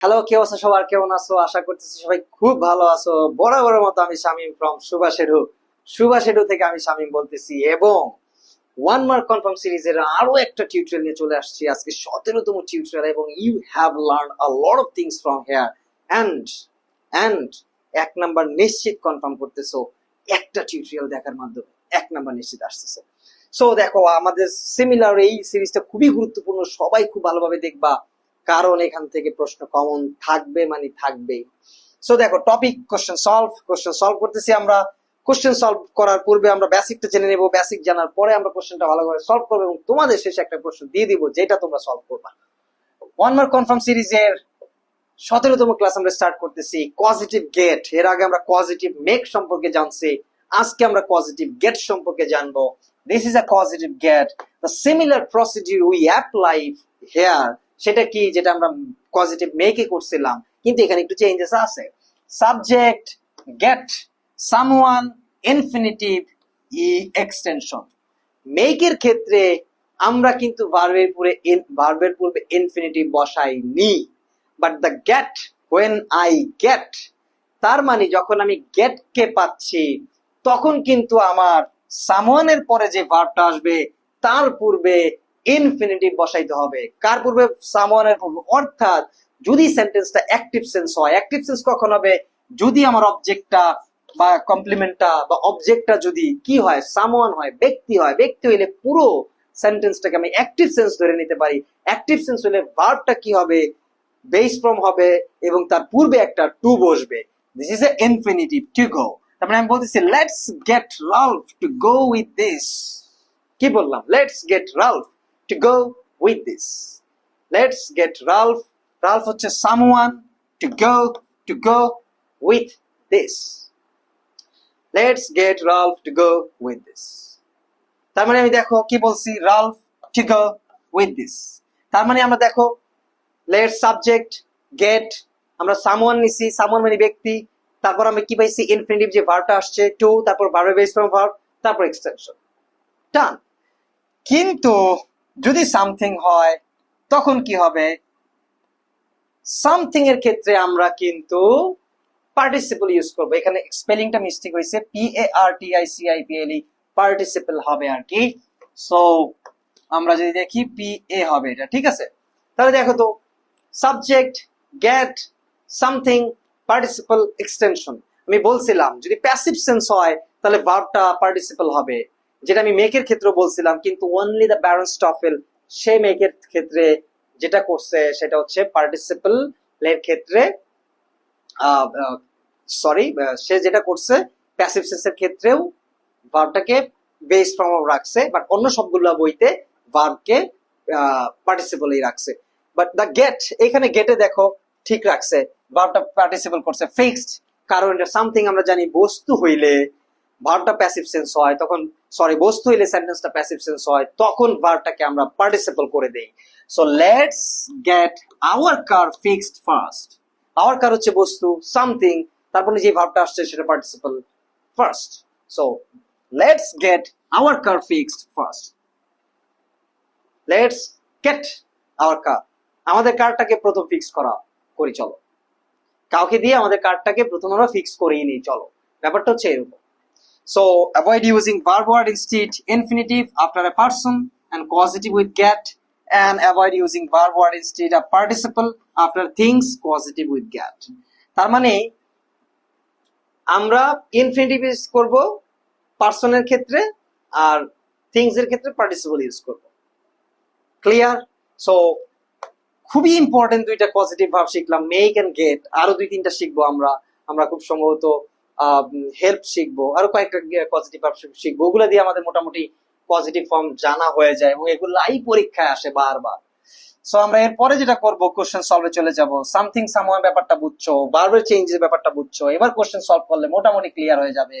Hello কি অবস্থা সবার? কেমন আছো? আশা করতেছি সবাই খুব ভালো আছো। বরাবরের মতো আমি শামিম ফ্রম সুভাষেডু সুভাষেডু থেকে আমি শামিম বলতেছি এবং ওয়ান মার্ক কনফার্ম সিরিজের আরও একটা টিউটোরিয়াল নিয়ে চলে আসছি। আজকে সতেরোতম টিউটোরিয়াল এবং you have learn a lot of things from here and and এক নাম্বার নিশ্চিত কনফার্ম করতেছো। একটা টিউটোরিয়াল দেখার মাধ্যমে এক নাম্বার নিশ্চিত আসতেছে। সো দেখো, আমাদের সিমিলার এই সিরিজটা খুবই গুরুত্বপূর্ণ। সবাই খুব ভালোভাবে দেখবা। কারণ এখান থেকে প্রশ্ন কমন থাকবে মানে থাকবেই। সো দেখো topic question solve question solve করতেছি আমরা। কোশ্চেন সলভ করার পূর্বে আমরা বেসিকটা জেনে নেব। বেসিক জানার পরে আমরা কোশ্চেনটা ভালোভাবে সলভ করব এবং তোমাদের শেষে একটা প্রশ্ন দিয়ে দিব, যেটা তোমরা সলভ করবা। ওয়ান মার্ক কনফার্ম সিরিজের সতেরোতম ক্লাস আমরা স্টার্ট করতেছি পজিটিভ গেটের আগে আমরা পজিটিভ মেক সম্পর্কে জানছি। আজকে আমরা পজিটিভ গেট সম্পর্কে জানব। This is a positive get the similar procedure we apply here সেটা কি যেটা আমরা পজিটিভ মেকে করছিলাম, কিন্তু এখানে একটু চেঞ্জেস আছে। সাবজেক্ট গেট সামওয়ান ইনফিনিটিভ ই এক্সটেনশন মেকের ক্ষেত্রে আমরা কিন্তু ভার্বের পূর্বে ভার্বের পূর্বে infinitive বসাইনি। But the get when I get তার মানে যখন আমি গেট কে পাচ্ছি, তখন কিন্তু আমার সামওয়ানের পরে যে ভার্বটা আসবে, তার পূর্বে ইনফিনিটিভ বসাইতে হবে। কার পূর্বে? সামওয়ানের পূর্বে। অর্থাৎ, যদি সেন্টেন্সটা অ্যাক্টিভ সেন্স হয় অ্যাক্টিভ সেন্স কখন হবে? যদি আমার অবজেক্টটা বা কমপ্লিমেন্টটা বা অবজেক্টটা যদি কি হয়? সামওয়ান হয়, ব্যক্তি হয়, ব্যক্তি হইলে পুরো সেন্টেন্সটাকে আমি অ্যাক্টিভ সেন্স ধরে নিতে পারি। অ্যাক্টিভ সেন্স হলে ভার্বটা কি হবে? বেস ফ্রম হবে এবং তার পূর্বে একটা টু বসবে। This is a infinitive to go তার মানে আমি বলতেছি let's get Ralph to go with this কি বললাম? Let's get Ralph to go with this let's get Ralph Ralph হচ্ছে someone to go to go with this let's get Ralph to go with this তার মানে আমি দেখো কি বলছি? Ralph to go with this তার মানে আমরা দেখো লেট সাবজেক্ট গেট আমরা সামওয়ান নিছি সামওয়ান মানে ব্যক্তি, তারপর আমরা কি পাইছি? ইনফিনিটিভ যে ভার্বটা আসছে টু তারপর ভার্বের বেস ফ্রম ভার্ব তারপর এক্সটেনশন ডান কিন্তু যদি সামথিং হয়, তখন কি হবে? সামথিং এর ক্ষেত্রে আমরা কিন্তু পার্টিসিপল ইউজ করব। এখানে স্পেলিংটা মিস্টেক হয়েছে। P A R T I C I P L E participle হবে আর কি। সো আমরা যদি দেখি পি এ হবে এটা, ঠিক আছে? তাহলে দেখো তো subject get something participle extension আমি বলছিলাম, যদি প্যাসিভ সেন্স হয়, তাহলে ভার্বটা পার্টিসিপল হবে। যেটা আমি মেকের ক্ষেত্রে বলছিলাম, কিন্তু অনলি দ্য ব্যারন স্টফেল সে মেকের ক্ষেত্রে যেটা করছে সেটা হচ্ছে পার্টিসিপল এর ক্ষেত্রে সরি সে যেটা করছে প্যাসিভ সেন্সের ক্ষেত্রেও ভার্বটাকে বেস ফর্ম রাখছে বাট অন্য সবগুলো বইতে ভার্বকে পার্টিসিপলই রাখছে। বাট দ্য গেট এখানে গেটে দেখো, ঠিক রাখছে। ভার্বটা পার্টিসিপল করছে ফিক্সড কারণ এটা সামথিং আমরা জানি, বস্তু হইলে ভার্বটা প্যাসিভ সেন্স হয়, তখন সরি, বস্তু হইলে সেন্টেন্সটা প্যাসিভ সেন্স হয়, তখন ভার্বটাকে আমরা পার্টিসিপল করে দেই। So let's get our car fixed first our car হচ্ছে বস্তু সামথিং তারপরে যে ভার্বটা আসছে সেটা participle first so let's get our car fixed first let's get our car আমাদের কারটাকে প্রথম ফিক্স করা, করি, চলো। কাউকে দিয়ে আমাদের কার্ডটাকে প্রথম আমরা ফিক্স করেই নিই, চলো। ব্যাপারটা হচ্ছে এরকম। So avoid using verb word instead infinitive after a person and causative with get and avoid using verb word instead of participle after things causative with get তার মানে আমরা ইনফিনিটিভ ইউজ করব পার্সনের ক্ষেত্রে আর থিংস এর ক্ষেত্রে পার্টিসিপল ইউজ করব clear so খুবই ইম্পর্টেন্ট দুইটা পজিটিভ ভাব শিখলাম মেক এন্ড গেট আরও দুই তিনটা শিখব আমরা আমরা খুব সম্ভবত হেল্প শিখব, আরও কয়েকটা পজিটিভ ভাব শিখব, ওগুলো দিয়ে আমাদের মোটামুটি পজিটিভ ফর্ম জানা হয়ে যায় এবং এগুলাই পরীক্ষায় আসে বারবার। সো আমরা এরপরে যেটা করব কোশ্চেন সলভে চলে যাব। সামথিং সামওয়ান ব্যাপারটা বুঝছ বারবার চেঞ্জের ব্যাপারটা বুঝছ, এবার কোশ্চেন সলভ করলে মোটামুটি ক্লিয়ার হয়ে যাবে।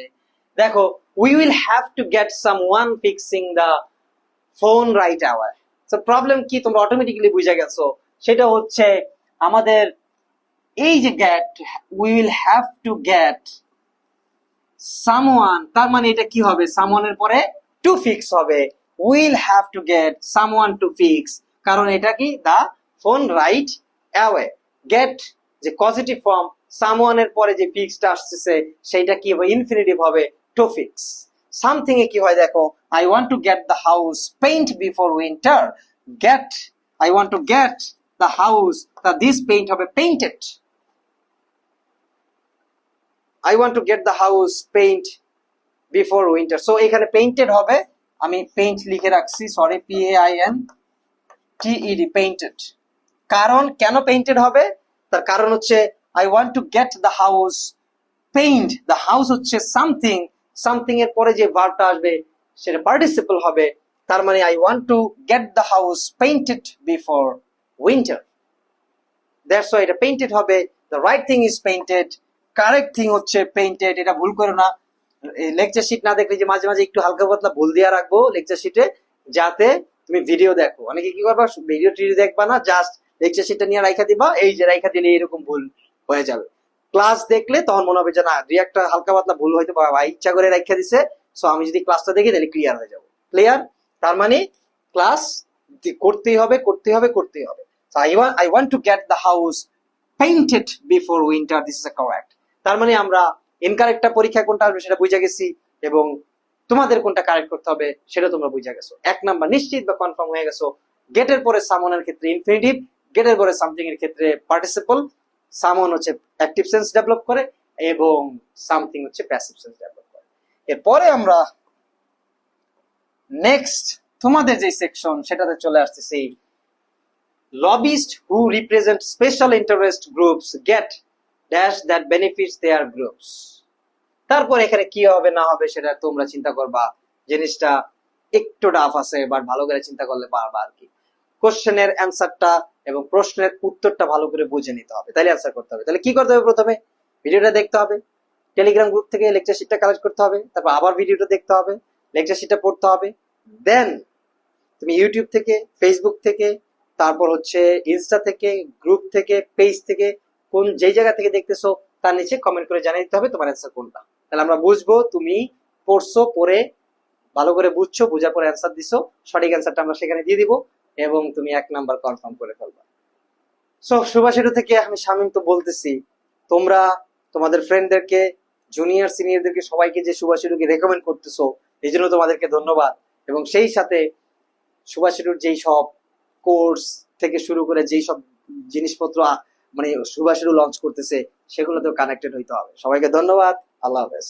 দেখো we will have to get someone fixing the phone right our so problem কি, তোমরা অটোমেটিক্যালি বুঝে গেছো, সেটা হচ্ছে আমাদের এই যে get we will have to get someone তার মানে এটা কি হবে? সামওয়ানের পরে টু ফিক্স হবে। Will have to get someone to fix কারণ এটা কি? The phone right away get যে পজিটিভ ফর্ম সামওয়ান এর পরে যে ফিক্সড আসতেছে, সেইটা কি হবে? ইনফিনিটিভ হবে টু ফিক্স সামথিং এ কি হয় দেখো? I want to get the house paint before winter get I want to get the house the this paint হবে painted I want to get the house paint before winter so এখানে painted হবে। আমি paint লিখে রাখছি। Sorry P A I N T E D painted কারণ কেন painted হবে? তার কারণ হচ্ছে I want to get the house paint the house হচ্ছে সামথিং সামথিং এর পরে যে ভার্বটা আসবে, সেটা পার্টিসিপল হবে। তার মানে I want to get the house painted before winter that's why এটা পেইন্টেড হবে। The right thing is painted correct thing হচ্ছে পেইন্টেড এটা ভুল করো না। লেকচার শিট না দেখলে যে মাঝে মাঝে একটু হালকা পাতলা ভুল দিয়ে রাখব লেকচার শিটে যাতে তুমি ভিডিও দেখো। অনেকে কি করবা ভিডিও টিডিও দেখবা না জাস্ট লেকচার শিটটা নিয়ে রাখা দিবা, এই যে রাখা দিলে এরকম ভুল হয়ে যাবে। ক্লাস দেখলে তখন মনে হবে যে না, দুই একটা হালকা পাতলা ভুল হয়তো ভাই ইচ্ছা করে রাখা দিছে সো আমি যদি ক্লাসটা দেখি তাহলে ক্লিয়ার হয়ে যাব। ক্লিয়ার তার মানে ক্লাস করতেই হবে করতেই হবে করতেই হবে। I want to get the house painted before winter. This is a correct. তার মানে আমরা ইনকারেক্টটা পরীক্ষা কোনটা আসবে সেটা বুঝে গেছি এবং তোমাদের কোনটা কারেক্ট করতে হবে সেটা তোমরা বুঝে গেছো। এক নাম্বার, নিশ্চিত বা কনফার্ম হয়ে গেছো গেটের পরে সামনের ক্ষেত্রে ইনফিনিটিভ গেটের পরে সামথিং এর ক্ষেত্রে পার্টিসিপল সামন হচ্ছে অ্যাক্টিভ সেন্স ডেভেলপ করে এবং সামথিং হচ্ছে প্যাসিভ সেন্স ডেভেলপ করে। এরপরে আমরা নেক্সট তোমাদের যে সেকশন সেটাতে চলে আসতেছি। Lobbyist who represent special interest groups get dash that benefits their groups. তারপর এখানে কি হবে, না হবে সেটা তোমরা চিন্তা করবা। জিনিসটা একটু ডাফ আছে বাট ভালো করে চিন্তা করলে পারবা আর কি। কোশ্চেনের অ্যান্সারটা এবং প্রশ্নের উত্তরটা ভালো করে বুঝে নিতে হবে। তাহলে অ্যান্সার করতে হবে। তাহলে কি করতে হবে প্রথমে? ভিডিওটা দেখতে হবে। টেলিগ্রাম গ্রুপ থেকে লেকচার শিটটা কালেক্ট করতে হবে। তারপর আবার ভিডিওটা দেখতে হবে। লেকচার শিটটা পড়তে হবে। দেন তুমি ইউটিউব থেকে ফেসবুক থেকে, তারপর হচ্ছে ইনস্টা থেকে গ্রুপ থেকে পেজ থেকে কোন যেই জায়গা থেকে দেখতেছো, তার নিচে কমেন্ট করে জানিয়ে দিতে হবে, তোমার অ্যান্সার কোনটা? তাহলে আমরা বুঝব, তুমি পড়ছো, পড়ে ভালো করে বুঝছ, বোঝার পরে অ্যান্সার দিছো, সঠিক অ্যান্সারটা আমরা সেখানে দিয়ে দিব এবং তুমি এক নাম্বার কনফার্ম করে ফেলবা। সো সুভাষিটু থেকে আমি শামিম তো বলতেছি, তোমরা তোমাদের ফ্রেন্ডদেরকে জুনিয়র সিনিয়রদেরকে সবাইকে যে সুভাষিটুকে রেকমেন্ড করতেছো, এই জন্য তোমাদেরকে ধন্যবাদ। এবং সেই সাথে সুভাষিটুর যেই সব কোর্স থেকে শুরু করে যেই সব জিনিসপত্র মানে সুভাষিরও লঞ্চ করতেছে সেগুলোতেও কানেক্টেড হইতে হবে। সবাইকে ধন্যবাদ আল্লাহ হাফেজ।